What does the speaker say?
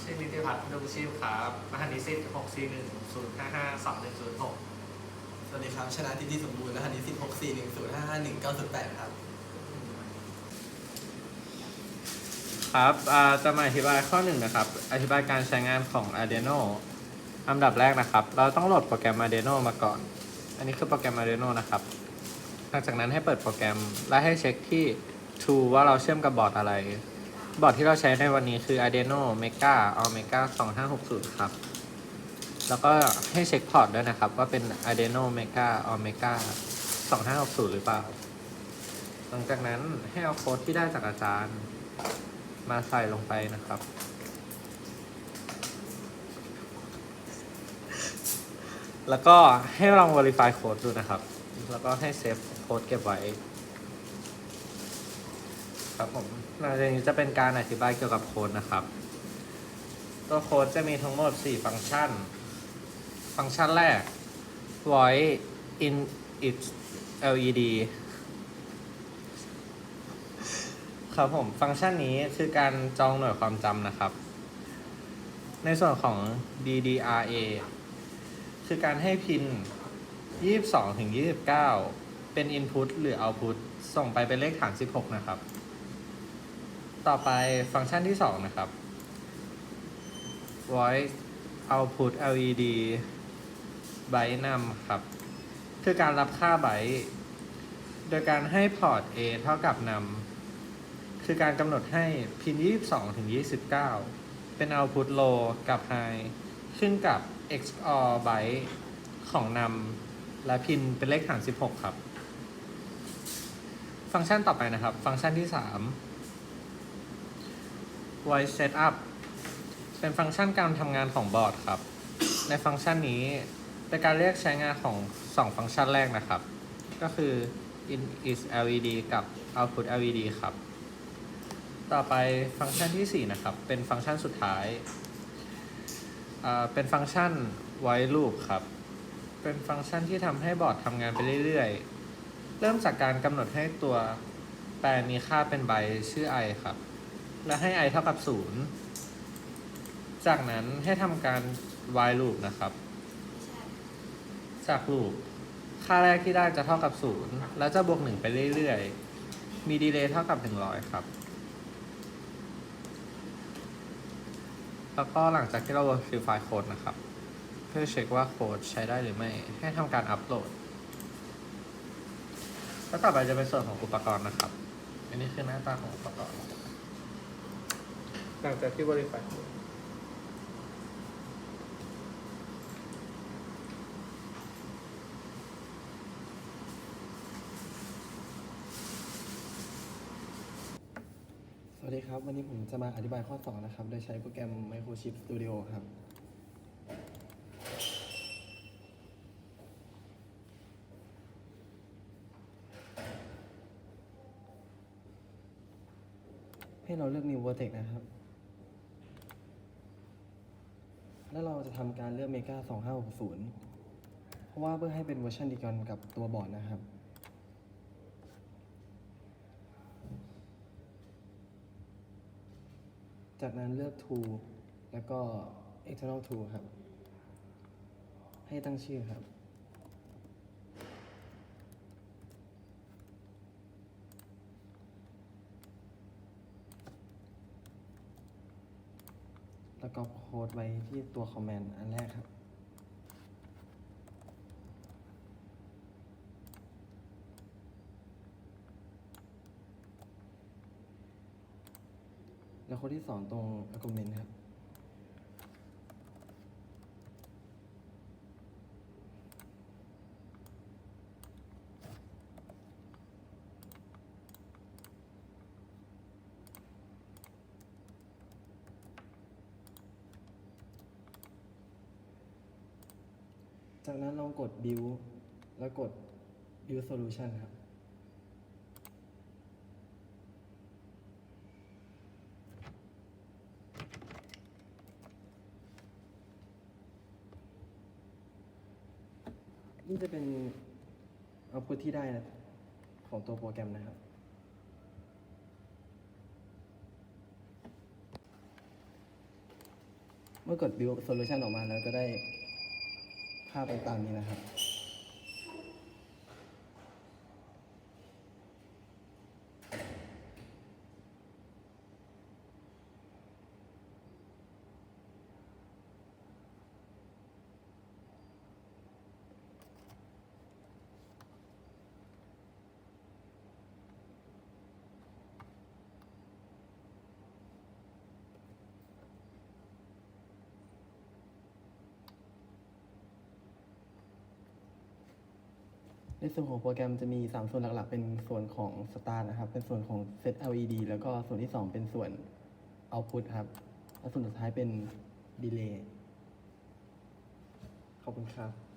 ชื่อนิติพัฒน์ดุงชีพครับรหัสนิสิต6 4 1 0 5 5 2 1 0 6สวัสดีครับ ชนะทิติสมบูรณ์รหัสนิสิตหกสี่หนึ่งศูนย์ห้าห้าหนึ่งเก้าศูนย์แปดครับ ครับอ่าจะมาอธิบายข้อหนึ่งนะครับ อธิบายการใช้งานของ Arduino อันดับแรกนะครับ เราต้องโหลดโปรแกรม Arduino มาก่อน อันนี้คือโปรแกรม Arduino นะครับ หลังจากนั้นให้เปิดโปรแกรมและให้เช็คที่ Tool ว่าเราเชื่อมกับบอร์ดอะไร บอร์ดที่เราใช้ในวันนี้คือ Arduino Mega Omega 2560 ครับ แล้วก็ให้เช็คพอร์ตด้วยนะครับ ว่าเป็น Arduino Mega Omega 2560 หรือเปล่า หลังจากนั้นให้เอาโค้ดที่ได้จากอาจารย์ มาใส่ลงไปนะครับแล้วก็ให้ลอง verify โค้ดดูนะครับ แล้วก็ให้เซฟโค้ดเก็บไว้ ครับผมหลังจากนี้จะเป็นการอธิบายเกี่ยวกับโค้ดนะครับ ตัวโค้ดจะมีทั้งหมด 4 ฟังก์ชัน ฟังก์ชันแรก void in its led ครับผมฟังก์ชันนี้คือการจองหน่วยความจำนะครับ ในส่วนของ DDRA คือการให้พิน 22 ถึง 29 เป็น Input หรือ Output ส่งไปเป็นเลขฐาน 16 นะครับ ต่อไปฟังก์ชันที่ 2 นะครับ Voice Output LED Byte num ครับ คือการรับค่าไบต์โดยการให้พอร์ต A เท่ากับนำคือการกำหนดให้พิน 22 ถึง 29 เป็น output low กับ high ขึ้นกับ XOR byte ของนำและพินเป็นเลขฐาน16 ครับ ฟังก์ชันต่อไปนะครับ ฟังก์ชันที่ 3 voice setup เป็นฟังก์ชันการทำงานของบอร์ดครับ ในฟังก์ชันนี้เป็นการเรียกใช้งานของ 2 ฟังก์ชันแรกนะครับ ก็คือ in is LED กับ output LED ครับ ต่อไปฟังก์ชันที่ 4 นะครับ เป็นฟังก์ชันสุดท้ายอ่าเป็นฟังก์ชัน while loop ครับ เป็นฟังก์ชันที่ทำให้บอร์ดทำงานไปเรื่อยๆ เริ่มจากการกำหนดให้ตัวแปรมีค่าเป็นไบชื่อ i ครับ และให้ i เท่ากับ 0 จากนั้นให้ทำการ while loop นะครับ จาก loop ค่าแรกที่ได้จะเท่ากับ 0 แล้วจะบวก 1 ไปเรื่อยๆ มีดีเลย์เท่ากับ 100 ครับ แล้วก็หลังจากที่เรา verify โค้ดนะครับ เพื่อเช็คว่าโค้ดใช้ได้หรือไม่ ให้ทำการอัปโหลด แล้วต่อไปจะเป็นส่วนของอุปกรณ์นะครับ อันนี้คือหน้าตาของอุปกรณ์ หลังจากที่ verify โค้ดสวัสดีครับ วันนี้ผมจะมาอธิบายข้อ2นะครับ โดยใช้โปรแกรม Microchip Studio ครับ ให้เราเลือก New Vertex นะครับ แล้วเราจะทำการเลือกเมกา2560 เพราะว่าเพื่อให้เป็นเวอร์ชันเดียวกันกับตัวบอร์ดนะครับ จากนั้นเลือก tool แล้วก็ external tool ครับ ให้ตั้งชื่อครับ แล้วก็โค้ดไว้ที่ตัวคอมเมนต์อันแรกครับแล้วคนที่สองตรง argument ครับ จากนั้นลองกด build แล้วกด build solution ครับ นี่จะเป็น output ที่ได้นะของตัวโปรแกรมนะครับเมื่อกด build solution ออกมาแล้วจะได้ ภาพต่างๆนี้นะครับ ในส่วนของโปรแกรมจะมี 3 ส่วนหลักๆ เป็นส่วนของ start นะครับ เป็นส่วนของ set LED แล้วก็ส่วนที่ 2 เป็นส่วน output ครับ และส่วนสุดท้ายเป็น delay ขอบคุณครับ